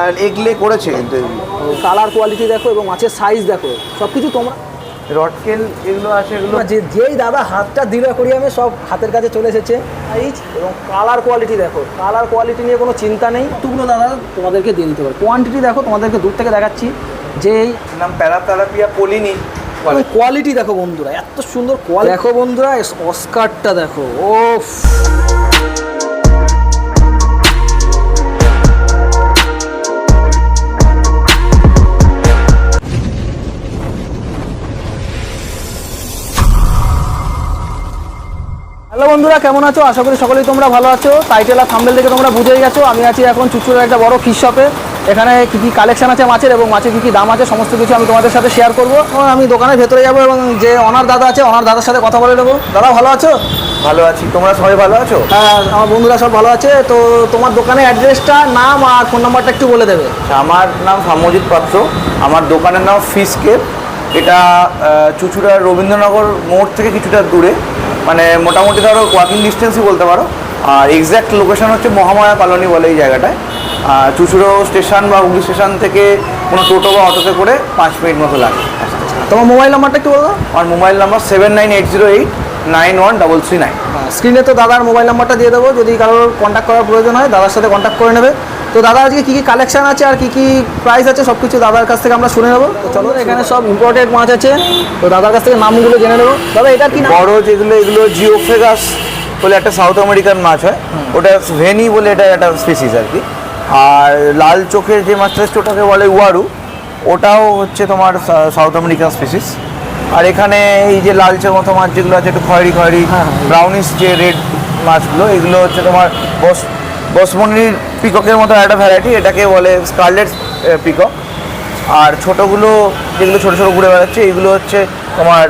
আর এগলে করেছে কিন্তু colour quality দেখো এবং মাছের সাইজ দেখো সব কিছু তোমরা রটকেল এগুলো আছে এগুলো যে যেই দাদা হাতটা দিল অ্যাকোরিয়ামে সব হাতের কাছে চলে এসেছে। সাইজ এবং কালার কোয়ালিটি দেখো কালার কোয়ালিটি নিয়ে কোনো চিন্তা নেই। তুগুলো দাদা তোমাদেরকে দিয়ে দিতে পারে। কোয়ান্টিটি দেখো তোমাদেরকে দূর থেকে দেখাচ্ছি। যে এই নাম প্যারাতালাপিয়া পলিনি। বলে কোয়ালিটি দেখো বন্ধুরা এত সুন্দর কোয়ালিটি দেখো বন্ধুরা অস্কারটা দেখো ও বন্ধুরা কেমন আছো? আশা করি সকলেই তোমরা ভালো আছো। টাইটেল আর থাম্বেল দেখে তোমরা বুঝেই গেছো। আমি আছি এখন চুচুড়ের একটা বড় ফিশ শপে এখানে কী কী কালেকশন আছে মাছের এবং মাছের কী কী দাম আছে সমস্ত কিছু আমি তোমাদের সাথে শেয়ার করব। এবং আমি দোকানের ভেতরে যাব এবং যে অনার দাদা আছে অনার দাদার সাথে কথা বলে নেব। দাদা ভালো আছো? ভালো আছি। তোমরা সবাই ভালো আছো? হ্যাঁ আমার বন্ধুরা সব ভালো আছে। তো তোমার দোকানের অ্যাড্রেসটা নাম আর ফোন নাম্বারটা একটু বলে দেবে। আচ্ছা, আমার নাম সামজিৎ পাত্র। আমার দোকানের নাম ফিশ কেপ এটা চুচুড়ার রবীন্দ্রনগর মোড় থেকে কিছুটা দূরে। মানে মোটামুটি ধরো ওয়াকিং ডিস্টেন্সই বলতে পারো। আর এক্স্যাক্ট লোকেশন হচ্ছে মহামায়া কলোনি বলে এই জায়গাটায়। আর চুচুড়ো স্টেশন বা হুগলি স্টেশন থেকে কোনো টোটো বা অটোতে করে পাঁচ মিনিট মতো লাগে। তোমার মোবাইল নাম্বারটা একটু বলো। আমার mobile number seven nine eight zero eight nine one double three nine স্ক্রিনে তো দাদার মোবাইল নাম্বারটা দিয়ে দেবো। যদি কারোর কন্ট্যাক্ট করার প্রয়োজন হয় দাদার সাথে কন্ট্যাক্ট করে নেবে। তো দাদা আজকে কী কী কালেকশন আছে আর কী কী প্রাইস আছে সব কিছু দাদার কাছ থেকে আমরা শুনে নেব। তো চলো এখানে সব ইম্পোর্টেড মাছ আছে। তো দাদার কাছ থেকে নামগুলো জেনে নেব। দাদা এটা কি বড় যেগুলো এগুলো জিওফেগাস বলে একটা সাউথ আমেরিকান মাছ হয়। ওটা ভেনি বলে এটা একটা স্পিসিস আর কি। আর লাল চোখের যে মাছটা ওটাকে বলে ওয়ারু ওটাও হচ্ছে তোমার সাউথ আমেরিকান স্পিসিস আর এখানে এই যে লালচে মতো মাছ যেগুলো আছে একটু খয়েরি খয়েরি হ্যাঁ, হ্যাঁ। ব্রাউনিশ যে রেড মাছগুলো এগুলো হচ্ছে তোমার বস বসমনির পিককের মতো একটা ভ্যারাইটি এটাকে বলে স্কারলেট পিকক আর ছোটোগুলো যেগুলো ছোটো ছোটো ঘুরে বেড়াচ্ছে এইগুলো হচ্ছে তোমার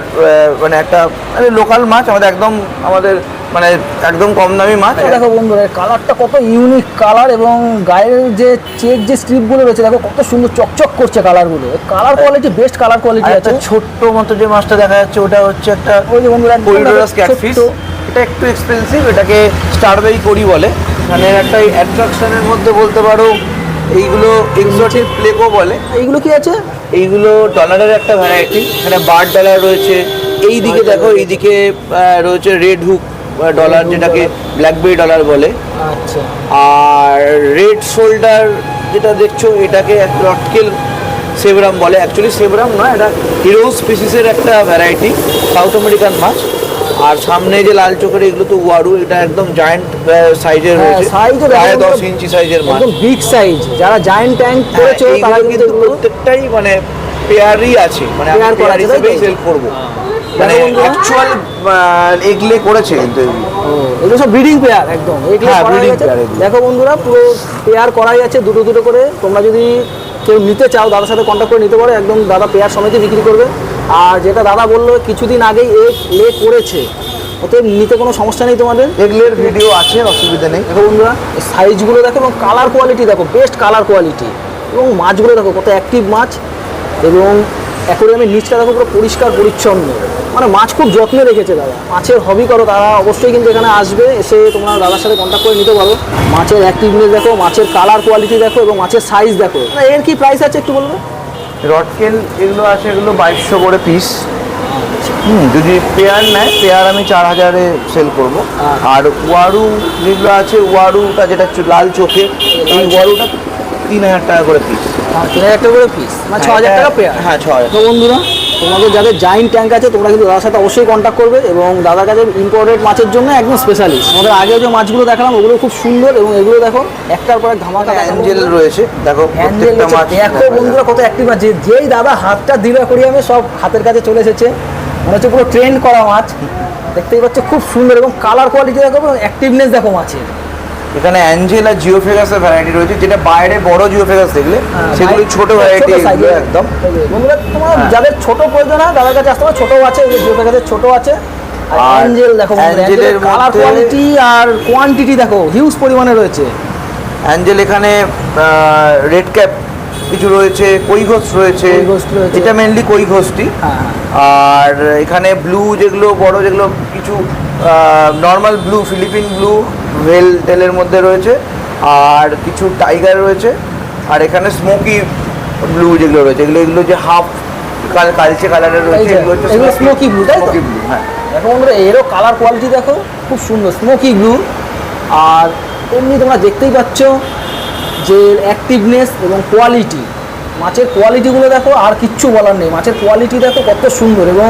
মানে একটা মানে লোকাল মাছ আমাদের একদম আমাদের মানে একদম কম দামি মাছ। দেখো বন্ধুরা কালারটা কত ইউনিক কালার এবং গায়ের যে চেক যে স্ট্রিপগুলো রয়েছে দেখো কত সুন্দর চকচক করছে কালারগুলো colour quality best colour quality আছে। ছোট্ট মতো যে মাছটা দেখা যাচ্ছে ওটা হচ্ছে একটা ওই যে বন্ধুরা এটা একটু এক্সপেন্সিভ এটাকে স্টারবেরি করি বলে। এখানে একটা অ্যাট্রাকশনের মধ্যে বলতে পারো এইগুলো এক্সোটিক প্লেকো বলে। এইগুলো কি আছে? এইগুলো ডলারের একটা ভ্যারাইটি এখানে বার ডলার রয়েছে। এই দিকে দেখো এইদিকে রয়েছে রেড হুক ডলার যেটাকে ব্ল্যাকবেরি ডলার বলে। আচ্ছা। আর রেড শোল্ডার যেটা দেখছ এটাকে এক রটকেল সেবরাম বলে। অ্যাকচুয়ালি সেবরাম নয় এটা হিরো স্পিসিসের একটা ভ্যারাইটি সাউথ আমেরিকান মাছ। আর সামনে যে লাল চোখের এগুলো তো ওয়ারু এটা একদম জায়ান্ট সাইজের হ্যাঁ, রয়েছে। size প্রায় দশ ইঞ্চি সাইজের মাছ। একদম বিগ সাইজ যারা জায়েন্ট ট্যাঙ্ক করেছে তারা কিন্তু প্রত্যেকটাই মানে পেয়ারই আছে। মানে আমি পেয়ার হিসেবেই সেল করব। মানে অ্যাকচুয়াল এগলে করেছে কিন্তু এগুলো। সব ব্রিডিং পেয়ার একদম। এগুলো হ্যাঁ, pair এগুলো। দেখো বন্ধুরা পুরো পেয়ার করাই আছে দুটো দুটো করে। তোমরা যদি কেউ নিতে চাও দাদার সাথে কন্ট্যাক্ট করে নিতে পারো। একদম দাদা পেয়ার সমেতে বিক্রি করবে। আর যেটা দাদা বলল কিছুদিন আগেই এগ লে করেছে। ওতে নিতে কোনো সমস্যা নেই তোমাদের? এগলের ভিডিও আছে অসুবিধা নেই। দেখো বন্ধুরা সাইজগুলো দেখো এবং কালার কোয়ালিটি দেখো বেস্ট কালার কোয়ালিটি এবং মাছগুলো দেখো কত অ্যাক্টিভ মাছ। এবং অ্যাকোরিয়ামের নিচটা দেখো পুরো পরিষ্কার পরিচ্ছন্ন। মানে মাছ খুব যত্নে রেখেছে দাদা। মাছের হবি করো তারা অবশ্যই কিন্তু এখানে আসবে এসে তোমরা দাদার সাথে কন্ট্যাক্ট করে নিতে পারো। মাছের অ্যাক্টিভনেস দেখো মাছের কালার কোয়ালিটি দেখো এবং মাছের সাইজ দেখো। এর কি প্রাইস আছে একটু বলবে? রটকেল এগুলো আছে এগুলো বাইশশো করে পিস হুম যদি পেয়ার নেয় পেয়ার আমি চার হাজারে সেল করব আচ্ছা। আর ওয়ারু যেগুলো আছে ওয়ারুটা যেটা লাল চোখে এই ওয়ারুটা তিন হাজার টাকা করে পিস তিন হাজার টাকা করে পিস মানে ছ হাজার টাকা পেয়ার হ্যাঁ ছ হাজার। তো বন্ধুরা তোমাদের যাদের জাইন্ট ট্যাঙ্ক আছে তোমরা কিন্তু দাদার সাথে অবশ্যই কন্ট্যাক্ট করবে এবং দাদার কাছে ইম্পোর্টেড মাছের জন্য একদম স্পেশালিস্ট আমাদের আগে যে মাছগুলো দেখালাম ওগুলো খুব সুন্দর এবং এগুলো দেখো একটার পর এক ধামাকা অ্যাঞ্জেল রয়েছে দেখো প্রত্যেকটা মাছ। দেখো বন্ধুরা কত অ্যাক্টিভ আছে যেই দাদা হাতটা দিল অ্যাকোরিয়ামে সব হাতের কাছে চলে এসেছে। মনে হচ্ছে পুরো ট্রেন্ড করা মাছ। দেখতেই পাচ্ছ খুব সুন্দর এবং কালার কোয়ালিটি দেখো এবং অ্যাক্টিভনেস দেখো মাছের। এখানে অ্যাঞ্জেল আর জিওফেগাসের ভ্যারাইটি রয়েছে যেটা বাইরে বড় জিওফেগাস দেখলে সেগুলো ছোট ভ্যারাইটি হ্যাঁ, একদম। বন্ধুরা তোমার হ্যাঁ। যাদের ছোট প্রয়োজন হয় দাদার কাছে আসতে পারো ছোট আছে এই যে জিও প্যাকেজের ছোট আছে। অ্যাঞ্জেল দেখো অ্যাঞ্জেলের কালার কোয়ালিটি আর কোয়ান্টিটি দেখো হিউজ পরিমাণে রয়েছে। অ্যাঞ্জেল এখানে রেড ক্যাপ কিছু রয়েছে কই ঘোষ রয়েছে। এটা মেনলি কই ঘোষটি হ্যাঁ আর এখানে ব্লু যেগুলো বড় যেগুলো কিছু normal blue Philippine blue veil টেলের মধ্যে রয়েছে আর কিছু টাইগার রয়েছে আর এখানে স্মোকি ব্লু যেগুলো রয়েছে এগুলো এগুলো যে হাফ কালচে কালারের রয়েছে এগুলো হচ্ছে smoky blue, তাই স্মোকি ব্লু হ্যাঁ। দেখো বন্ধুরা এরও কালার কোয়ালিটি দেখো খুব সুন্দর স্মোকি ব্লু। আর এমনি তোমরা দেখতেই পাচ্ছ যে অ্যাক্টিভনেস এবং কোয়ালিটি মাছের কোয়ালিটিগুলো দেখো আর কিচ্ছু বলার নেই। মাছের কোয়ালিটি দেখো কত সুন্দর এবং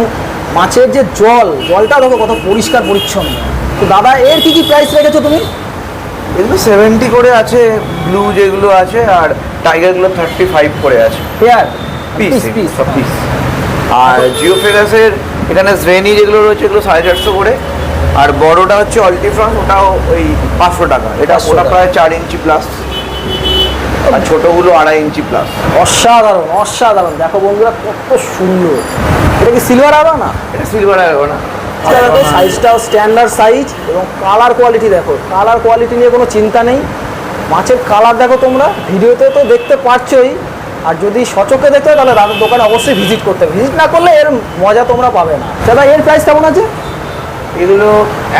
মাছের যে জল জলটা দেখো কত পরিষ্কার পরিচ্ছন্ন। তো দাদা এর কি কি প্রাইস রেখেছো তুমি? এগুলো সেভেন্টি করে আছে ব্লু যেগুলো আছে আর টাইগারগুলো থার্টি ফাইভ করে আছে। পেয়ার পিস পিস পিস সব পিস আর জিও ফেরাসের এখানে শ্রেণি যেগুলো রয়েছে এগুলো সাড়ে চারশো করে। আর বড়টা হচ্ছে অল্টিফ্রন্ট ওটাও ওই পাঁচশো টাকা। এটা 500 ওটা প্রায় চার ইঞ্চি প্লাস আর ছোটোগুলো আড়াই ইঞ্চি প্লাস অসাধারণ অসাধারণ। দেখো বন্ধুরা কত সুন্দর। এটা কি সিলভার আবা না? এটা সিলভার আসবে না। সাইজটাও স্ট্যান্ডার্ড সাইজ এবং কালার কোয়ালিটি দেখো। কালার কোয়ালিটি নিয়ে কোনো চিন্তা নেই। মাছের কালার দেখো তোমরা ভিডিওতে তো দেখতে পাচ্ছই। আর যদি সচকে দেখতে হয় তাহলে দাদার দোকানে অবশ্যই ভিজিট করতে হবে। ভিজিট না করলে এর মজা তোমরা পাবে না। দাদা এর প্রাইস কেমন আছে? এগুলো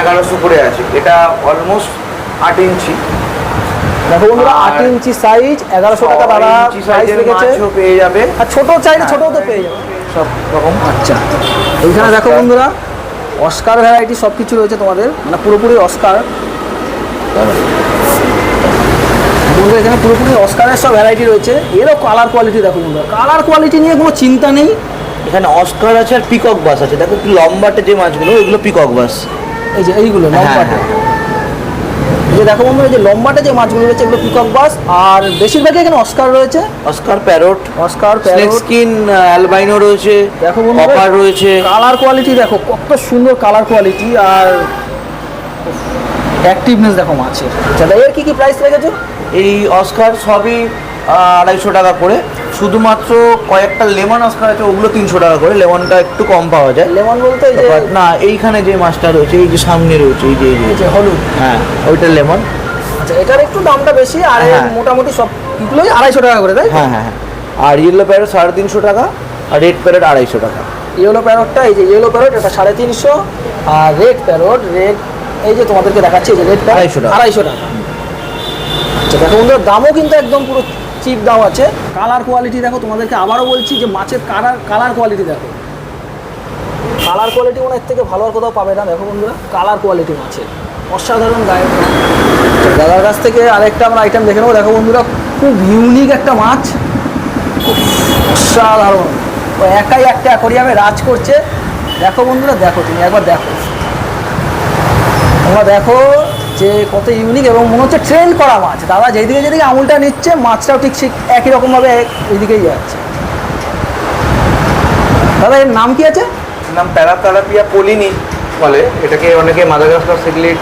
এগারোশো করে আছে। এটা অলমোস্ট আট ইঞ্চি। দেখো বন্ধুরা আট ইঞ্চি সাইজ এগারোশো টাকা দাদা প্রাইস রেখেছে। পেয়ে যাবে। আর ছোটো চাইলে ছোটো তো পেয়ে যাবে। সব রকম। আচ্ছা এইখানে দেখো বন্ধুরা অস্কার ভ্যারাইটি সব কিছু রয়েছে তোমাদের মানে পুরোপুরি অস্কার বন্ধুরা এখানে পুরোপুরি অস্কারের সব ভ্যারাইটি রয়েছে। এরও কালার কোয়ালিটি দেখো বন্ধুরা। কালার কোয়ালিটি নিয়ে কোনো চিন্তা নেই। এখানে অস্কার আছে আর পিকক বাস আছে। দেখো লম্বাটে যে মাছগুলো এগুলো পিকক বাস এই যে এইগুলো লম্বাটে। হ্যাঁ, এই যে দেখো বন্ধুরা এই যে লম্বাটা যে মাছগুলো রয়েছে এগুলো পিকক বাস আর বেশিরভাগই এখানে অস্কার রয়েছে। Oscar parrot oscar snake skin albino রয়েছে দেখো বন্ধুরা রয়েছে। কালার কোয়ালিটি দেখো কত সুন্দর কালার কোয়ালিটি আর অ্যাক্টিভনেস দেখো মাছের। আচ্ছা এর কি কি প্রাইস রেখেছো এই অস্কার সবই আড়াইশো টাকা করে। শুধুমাত্র কয়েকটা লেমন অস্কার আছে ওগুলো তিনশো টাকা করে। লেমনটা একটু কম পাওয়া যায়। লেমন বলতে না এইখানে যে মাছটা রয়েছে এই যে সামনে রয়েছে এই যে এই যে। হলুদ। হ্যাঁ ওইটা লেমন। আচ্ছা এটার একটু দামটা বেশি আর হ্যাঁ। মোটামুটি সব এগুলোই আড়াইশো টাকা করে তাই হ্যাঁ হ্যাঁ হ্যাঁ। আর ইয়েলো প্যারেট সাড়ে তিনশো টাকা আর রেড প্যারেট আড়াইশো টাকা। ইয়েলো প্যারটটা এই যে ইয়েলো প্যারট এটা সাড়ে তিনশো আর রেড প্যারট রেড এই যে তোমাদেরকে দেখাচ্ছি এই যে রেড আড়াইশো টাকা। আড়াইশো টাকা। আচ্ছা দেখো বন্ধুরা দামও কিন্তু একদম পুরো চিপ দাম আছে। কালার কোয়ালিটি দেখো, তোমাদেরকে আবারও বলছি যে মাছের কালার কালার কোয়ালিটি দেখো। কালার কোয়ালিটি এর থেকে ভালো আর কোথাও পাবে না, দেখো বন্ধুরা কালার কোয়ালিটি মাছের। অসাধারণ গায়ে দাদার কাছ থেকে আরেকটা আমরা আইটেম দেখে নেব। দেখো বন্ধুরা, খুব ইউনিক একটা মাছ। অসাধারণ। ও একাই একটা অ্যাকোরিয়ামে রাজ করছে। দেখো বন্ধুরা, দেখো তুমি একবার দেখো। তোমরা দেখো যে কত ইউনিক এবং মনে হচ্ছে ট্রেন্ড করা মাছ। দাদা যেদিকে যেদিকে আঙুলটা নিচ্ছে মাছটাও ঠিক ঠিক একই রকমভাবে এইদিকেই যাচ্ছে। দাদা এর নাম কি আছে? নাম প্যারাতারাপিয়া পলিনি বলে। এটাকে অনেকে মাদাগাস্কার সিগলিট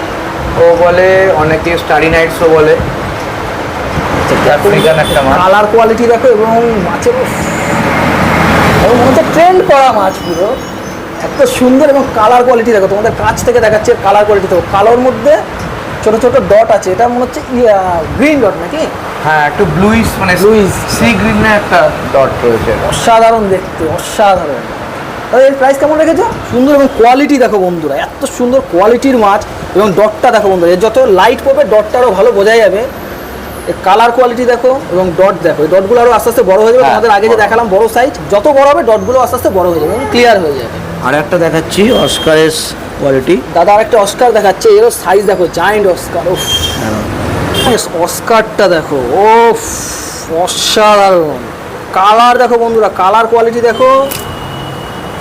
ও বলে অনেকে স্টারি নাইটসও বলে। মাছ। কালার কোয়ালিটি দেখো এবং মাছের এবং মনে হচ্ছে ট্রেন্ড করা মাছ পুরো। এত সুন্দর এবং কালার কোয়ালিটি দেখো। তোমাদের কাছ থেকে দেখাচ্ছে কালার কোয়ালিটি দেখো কালোর মধ্যে ছোট ছোট ডট আছে এটা মনে হচ্ছে গ্রিন ডট নাকি? হ্যাঁ একটু ব্লুইস মানে Bluish। সি গ্রিনের একটা ডট রয়েছে। অসাধারণ দেখতে অসাধারণ। তাহলে এর প্রাইস কেমন রেখেছো? সুন্দর এবং কোয়ালিটি দেখো বন্ধুরা এত সুন্দর কোয়ালিটির মাছ এবং ডটটা দেখো বন্ধুরা এর যত লাইট পড়বে ডটটা আরও ভালো বোঝা যাবে। এর কালার কোয়ালিটি দেখো এবং ডট দেখো এই ডটগুলো আরও আস্তে আস্তে বড় হয়ে যাবে হ্যাঁ, তোমাদের আগে যে দেখালাম বড় সাইজ যত বড় হবে ডটগুলো আস্তে আস্তে বড় হয়ে যাবে এবং ক্লিয়ার হয়ে যাবে। আর একটা দেখাচ্ছি অস্কারের কোয়ালিটি দাদা আরেকটা অস্কার দেখাচ্ছে এরও সাইজ দেখো জায়েন্ট অস্কার উফ। অস্কারটা দেখো ও অসাধারণ। কালার দেখো বন্ধুরা কালার কোয়ালিটি দেখো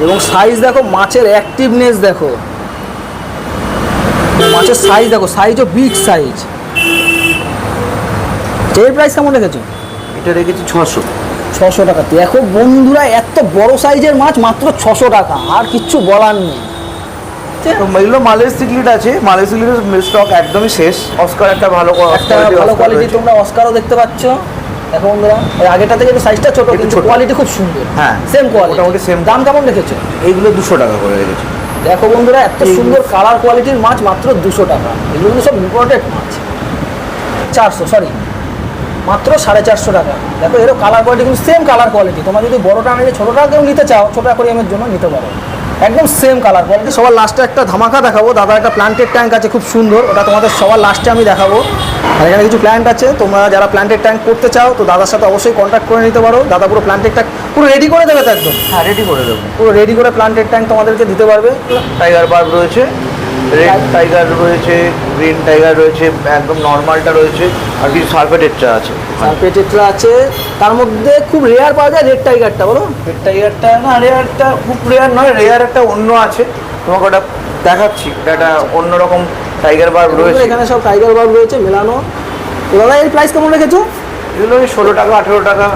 এবং সাইজ দেখো মাছের অ্যাক্টিভনেস দেখো। মাছের সাইজ দেখো সাইজও বিগ সাইজ এর প্রাইস কেমন রেখেছো? এটা রেখেছি ছশো। ছশো টাকা দেখো বন্ধুরা এত বড় সাইজের মাছ মাত্র ছশো টাকা আর কিচ্ছু বলার নেই। এগুলো মালের সিগলিট আছে মালের সিগলিটের স্টক একদমই শেষ। অস্কার একটা ভালো একটা ভালো কোয়ালিটি তোমরা অস্কারও দেখতে পাচ্ছ। দেখো বন্ধুরা এই আগেটা থেকে সাইজটা ছোট কিন্তু। কোয়ালিটি খুব সুন্দর। হ্যাঁ, সেম কোয়ালিটি মোটামুটি same। দাম কেমন রেখেছো? এইগুলো দুশো টাকা করে রেখেছি। দেখো বন্ধুরা এত সুন্দর কালার কোয়ালিটির মাছ মাত্র দুশো টাকা। এগুলো কিন্তু সব ইম্পোর্টেড মাছ। চারশো সরি মাত্র সাড়ে চারশো টাকা। দেখো এরও কালার কোয়ালিটি কিন্তু সেম কালার কোয়ালিটি তোমার যদি বড়টা নিলে ছোটোটা কেউ নিতে চাও ছোটো অ্যাকোরিয়ামের জন্য নিতে পারো। একদম সেম কালার কোয়ালিটি সবার লাস্টে একটা ধামাকা দেখাবো। দাদা একটা প্ল্যান্টের ট্যাঙ্ক আছে খুব সুন্দর। ওটা তোমাদের সবার লাস্টে আমি দেখাবো। আর এখানে কিছু প্ল্যান্ট আছে। তোমরা যারা প্ল্যান্টের ট্যাঙ্ক করতে চাও তো দাদার সাথে অবশ্যই কন্ট্যাক্ট করে নিতে পারো। দাদা পুরো প্ল্যান্টের ট্যাঙ্ক পুরো রেডি করে দেবে তো একদম? হ্যাঁ রেডি করে দেবো। পুরো রেডি করে প্ল্যান্টের ট্যাঙ্ক তোমাদেরকে দিতে পারবে। টাইগার বার্ব রয়েছে। রেড টাইগার রয়েছে গ্রিন টাইগার রয়েছে একদম নর্মালটা রয়েছে আর কিছু সার্ফেটেরটা আছে। সার্পেটেট্রা আছে। তার মধ্যে খুব রেয়ার পাওয়া যায় রেড টাইগারটা বলো। রেড টাইগারটা না রেয়ারটা খুব রেয়ার নয় রেয়ার একটা অন্য আছে। তোমাকে ওটা দেখাচ্ছি একটা অন্যরকম টাইগার বার্ব রয়েছে। এখানে সব টাইগার বার্ব রয়েছে মেলানো। তো দাদা এর প্রাইস কেমন রেখেছো? এগুলো ওই ষোলো টাকা আঠেরো টাকা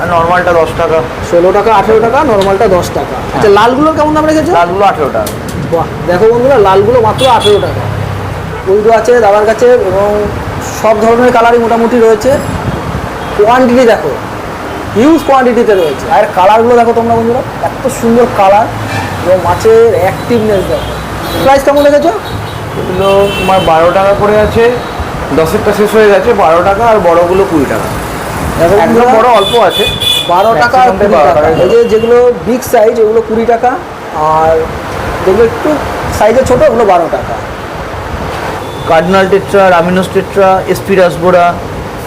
আর নর্মালটা দশ টাকা। ষোলো টাকা আঠেরো টাকা নর্মালটা দশ টাকা। আচ্ছা লালগুলোর কেমন দাম রেখেছো? লালগুলো আঠেরো টাকা। বাহ দেখো বন্ধুরা লালগুলো মাত্র আঠেরো টাকা। ওইগুলো আছে দাদার কাছে এবং সব ধরনের কালারই মোটামুটি রয়েছে। কোয়ান্টিটি দেখো হিউজ কোয়ান্টিটিতে রয়েছে। আর কালারগুলো দেখো তোমরা বন্ধুরা এত সুন্দর কালার এবং মাছের অ্যাক্টিভনেস দেখো। প্রাইস কেমন রেখেছো? এগুলো তোমার বারো টাকা করে আছে দশেরটা শেষ হয়ে গেছে বারো টাকা আর বড়গুলো কুড়ি টাকা। দেখো একদম বড় অল্প আছে। বারো টাকা আর কুড়ি টাকা। এই যে যেগুলো বিগ সাইজ ওগুলো কুড়ি টাকা। আর যেগুলো একটু সাইজে ছোটো ওগুলো বারো টাকা। কার্ডিনাল টেট্রা রামিনোস টেট্রা এসপিরাসবোরা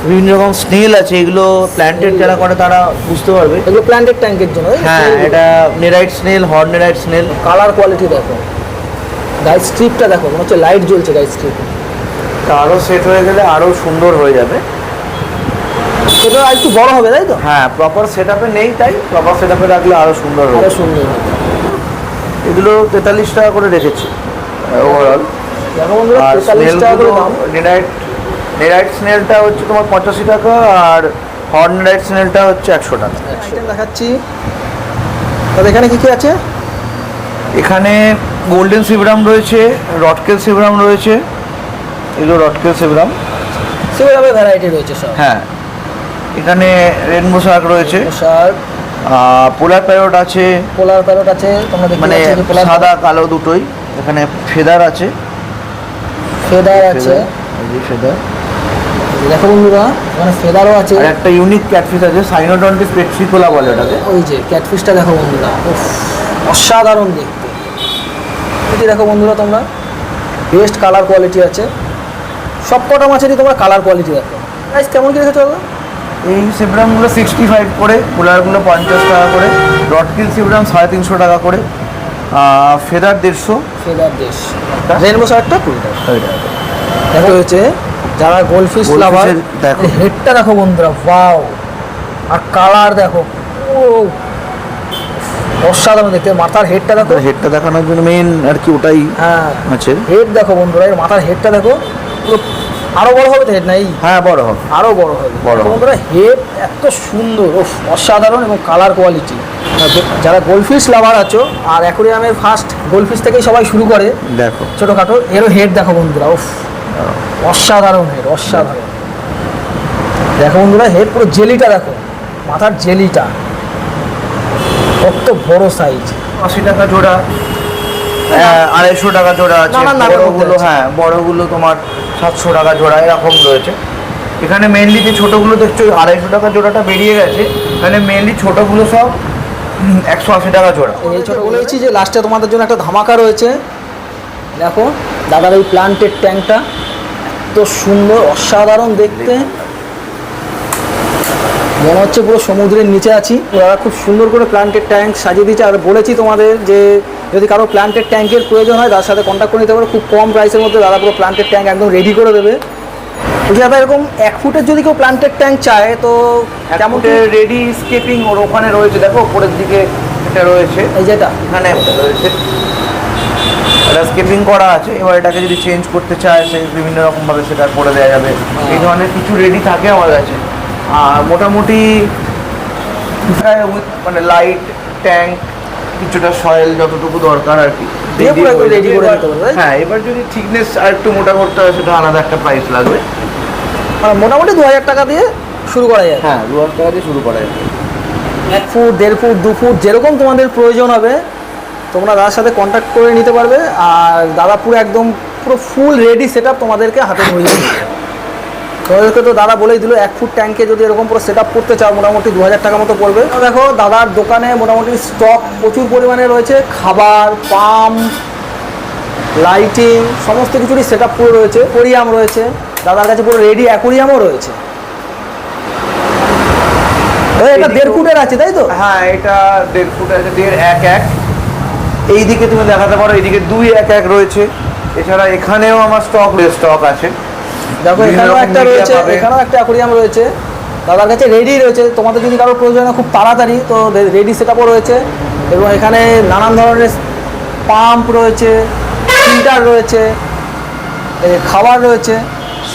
বিভিন্ন রকম স্নেল আছে এগুলো প্ল্যান্টেড যারা করে তারা বুঝতে পারবে। এগুলো প্ল্যান্টেড ট্যাঙ্কের জন্য। হ্যাঁ এটা nerite snail horn nerite snail colour quality দেখো। গাইড স্ট্রিপটা দেখো মনে হচ্ছে লাইট জ্বলছে গাইড স্ট্রিপ তা আরও সেট হয়ে গেলে আরও সুন্দর হয়ে যাবে। সেটা আর একটু বড় হবে তাই তো? হ্যাঁ প্রপার সেট নেই তাই প্রপার সেট রাখলে আরও সুন্দর আরও হবে। সুন্দর হবে। এগুলো তেতাল্লিশ টাকা করে রেখেছি ওভারঅল আর নেরাইট নেরাইট স্নেলটা হচ্ছে তোমার পঁচাশি টাকা আর হর্নেরাইট স্নেলটা হচ্ছে একশো টাকা। দেখাচ্ছি। তাহলে এখানে কি কি আছে? এখানে গোল্ডেন সিবরাম রয়েছে রটকেল সিবরাম রয়েছে এগুলো রটকেল সিবরাম সেভাবে ভ্যারাইটি রয়েছে সব। হ্যাঁ এখানে রেনবো শার্ক রয়েছে। শার্ট পোলার প্যারট আছে। পোলার প্যারট আছে তোমরা দেখতে মানে সাদা কালো দুটোই। এখানে ফেদার আছে। ফেদার আছে। ফেদার দেখো বন্ধুরা এখানে ফেদারও আছে। আর একটা ইউনিক আছে সাইনোডন্টিস পেট্রিকোলা বলে ওটাকে। ওই যে ক্যাটফিশটা দেখো বন্ধুরা অসাধারণ দেখতে। এটি দেখো বন্ধুরা তোমরা বেস্ট কালার কোয়ালিটি আছে। সব কটা মাছেরই তোমরা কালার কোয়ালিটি দেখো। কেমন কি দাদা? এই সিবরামগুলো সিক্সটি ফাইভ করে পোলারগুলো পঞ্চাশ টাকা করে রটকিল সিবরাম সাড়ে তিনশো টাকা করে ফেদার দেড়শো। ফেদার দেশ রেনবো শার্টটা কুড়ি টাকা। দেখো হয়েছে যারা Goldfish লাভার দেখো। হেডটা দেখো বন্ধুরা ওয়াও আর কালার দেখো ও অসাধারণ দেখতে মাথার হেডটা দেখো। হেডটা দেখানোর জন্য মেন আর কি ওটাই হ্যাঁ। আছে। হেড দেখো বন্ধুরা এর মাথার হেডটা দেখো পুরো আরও বড় হবে হেড নাই হ্যাঁ বড় হবে। আরও বড় হবে। বড় হবে। বন্ধুরা হেড এত সুন্দর ও অসাধারণ এবং কালার কোয়ালিটি যারা গোলফিশ লাভার আছো আর অ্যাকোরিয়ামের ফার্স্ট গোলফিশ থেকেই সবাই শুরু করে দেখো। ছোটোখাটো এরও হেড দেখো বন্ধুরা উফ। অসাধারণ হেড অসাধারণ। দেখো বন্ধুরা হেড পুরো জেলিটা দেখো মাথার জেলিটা কত বড় সাইজ আশি টাকা জোড়া। হ্যাঁ, আড়াইশো টাকা জোড়া আছে। বড়গুলো। হ্যাঁ বড়গুলো তোমার সাতশো টাকা জোড়া এরকম রয়েছে। এখানে মেনলি যে ছোটোগুলো দেখছ আড়াইশো টাকা জোড়াটা বেরিয়ে গেছে। এখানে মেনলি ছোটোগুলো সব একশো আশি টাকা জোড়া। এই ছোটো বলেছি যে লাস্টে তোমাদের জন্য একটা ধামাকা রয়েছে। দেখো, দাদার এই প্লান্টের ট্যাঙ্কটা এত সুন্দর, অসাধারণ দেখতে। মনে হচ্ছে পুরো সমুদ্রের নিচে আছি। ওরা খুব সুন্দর করে প্লান্টের ট্যাঙ্ক সাজিয়ে দিয়েছে। আর বলেছি তোমাদের যে যদি কারও প্লান্টের ট্যাঙ্কের প্রয়োজন হয় তার সাথে কন্ট্যাক্ট করে নিতে পারো। খুব কম প্রাইসের মধ্যে দাদা পুরো প্লান্টের ট্যাঙ্ক একদম রেডি করে দেবে। বলছি দাদা এরকম এক ফুটের যদি কেউ প্লান্টের ট্যাঙ্ক চায় তো কেমন রেডি স্কেপিং ওর ওখানে রয়েছে। দেখো উপরের দিকে এটা রয়েছে। এই যেটা। এখানে রয়েছে। এটা স্কেপিং করা আছে। এবার এটাকে যদি চেঞ্জ করতে চায় সে বিভিন্ন রকমভাবে সেটা করে দেওয়া যাবে। এই ধরনের কিছু রেডি থাকে আমার কাছে। আর মোটামুটি মানে লাইট ট্যাঙ্ক কিছুটা সয়েল যতটুকু দরকার আর কি? হ্যাঁ এবার যদি থিকনেস আর একটু মোটা করতে হয় সেটা আলাদা একটা প্রাইস লাগবে। মোটামুটি দু হাজার টাকা দিয়ে শুরু করা যায়। হ্যাঁ দু হাজার টাকা দিয়ে শুরু করা যাবে এক ফুট দেড় ফুট দু ফুট যেরকম তোমাদের প্রয়োজন হবে তোমরা দাদার সাথে কন্ট্যাক্ট করে নিতে পারবে আর দাদা পুরো একদম পুরো ফুল রেডি সেট তোমাদেরকে হাতে ধরিয়ে দেবে। তোমাদেরকে তো দাদা বলেই দিল এক ফুট ট্যাঙ্কে যদি এরকম পুরো সেট করতে চাও মোটামুটি দু হাজার টাকা মতো পড়বে। তো দেখো দাদার দোকানে মোটামুটি স্টক প্রচুর পরিমাণে রয়েছে খাবার পাম্প লাইটিং সমস্ত কিছুরই সেট আপ পুরো রয়েছে অ্যাকোরিয়াম রয়েছে দাদার কাছে পুরো রেডি অ্যাকোরিয়ামও রয়েছে। এটা দেড় ফুটের আছে তাই তো? হ্যাঁ এটা দেড় ফুট আছে দেড় এক এক। এইদিকে তুমি দেখাতে পারো এইদিকে দুই এক এক রয়েছে। এছাড়া এখানেও আমার স্টক স্টক আছে। দেখো এখানেও একটা রয়েছে এখানেও একটা অ্যাকোরিয়াম রয়েছে। দাদার কাছে রেডি রয়েছে তোমাদের যদি কারও প্রয়োজন খুব তাড়াতাড়ি তো রেডি সেট রয়েছে। এবং এখানে নানান ধরনের পাম্প রয়েছে ফিল্টার রয়েছে খাবার রয়েছে।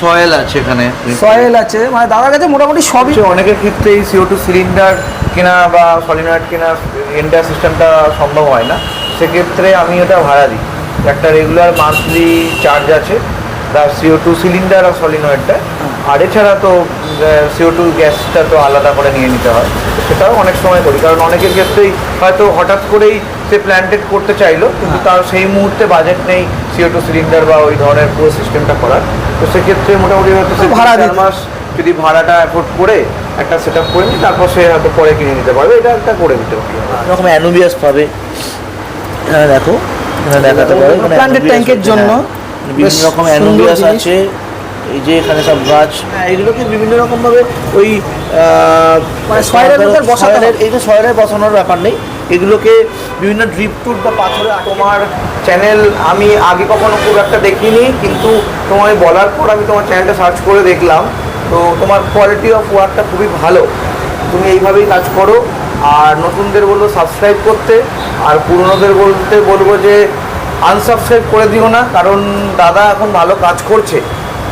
সয়েল আছে এখানে। সয়েল আছে মানে দাদার কাছে মোটামুটি সবই। অনেকের ক্ষেত্রে এই সিও টু সিলিন্ডার কেনা বা সলিনয়েড কেনা এন্টার সিস্টেমটা সম্ভব হয় না। সেক্ষেত্রে আমি ওটা ভাড়া দিই। একটা রেগুলার মান্থলি চার্জ আছে। সিও টু সিলিন্ডার আর সলিনয়েডটা আর এছাড়া তো সিও টু গ্যাসটা তো আলাদা করে নিয়ে নিতে হয়। সেটাও অনেক সময় করি। কারণ অনেকের ক্ষেত্রেই হয়তো হঠাৎ করেই সে প্ল্যান্টেড করতে চাইলো কিন্তু তার সেই মুহূর্তে বাজেট নেই সিও টু সিলিন্ডার বা ওই ধরনের পুরো সিস্টেমটা করার। তো সেক্ষেত্রে মোটামুটি হয়তো সে ভাড়া মাস যদি ভাড়াটা অ্যাফোর্ড করে একটা সেট আপ করে নিই তারপর সে হয়তো পরে কিনে নিতে পারবে। এটা একটা করে দিতে পারবে এরকম অ্যানুবিয়াস পাবে। দেখো। দেখাতে পারো। এখানে Planted Anubias tank এর হচ্ছে, জন্য হ্যাঁ। বিভিন্ন রকম অ্যানুবিয়াস। আছে। এই যে এখানে সব গাছ। হ্যাঁ এগুলোকে বিভিন্ন রকম ভাবে ওই মানে ভিতর বসাতে এইটা সয়েলের বসানোর ব্যাপার নেই। এগুলোকে বিভিন্ন ড্রিপ টুট বা পাথরে তোমার চ্যানেল আমি আগে কখনো খুব একটা দেখিনি কিন্তু তোমায় বলার পর আমি তোমার চ্যানেলটা সার্চ করে দেখলাম। তো তোমার কোয়ালিটি অফ ওয়ার্কটা খুবই ভালো। তুমি এইভাবেই কাজ করো। আর নতুনদের বলব সাবস্ক্রাইব করতে। আর পুরনোদের বলতে বলব যে আনসাবস্ক্রাইব করে দিও না কারণ দাদা এখন ভালো কাজ করছে।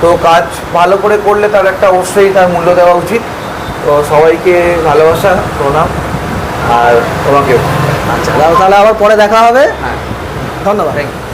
তো কাজ ভালো করে করলে তার একটা অবশ্যই তার মূল্য দেওয়া উচিত। তো সবাইকে ভালোবাসা প্রণাম আর তোমাকেও। আচ্ছা তাহলে আবার পরে দেখা হবে। হ্যাঁ। ধন্যবাদ। Thank you